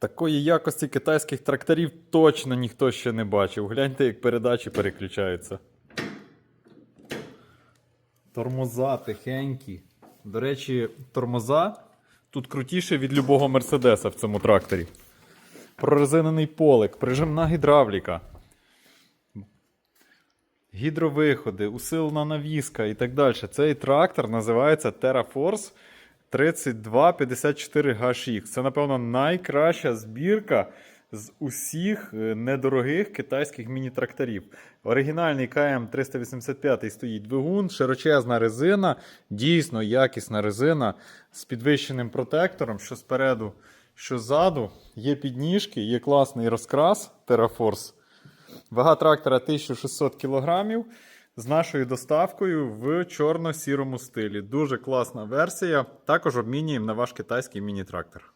Такої якості китайських тракторів точно ніхто ще не бачив. Гляньте, як передачі переключаються. Тормоза тихенькі. До речі, тормоза тут крутіше від любого мерседеса в цьому тракторі. Прорезинений полик, прижимна гідравліка. Гідровиходи, усилена навіска і так далі. Цей трактор називається TerraForce 3254HX. Це, напевно, найкраща збірка з усіх е, недорогих китайських міні-тракторів. Оригінальний КМ 385 стоїть двигун, широчезна резина, дійсно якісна резина з підвищеним протектором, що спереду, що ззаду. Є підніжки, є класний розкрас TerraForce. Вага трактора 1600 кг з нашою доставкою в чорно-сірому стилі. Дуже класна версія. Також обмінюємо на ваш китайський міні-трактор.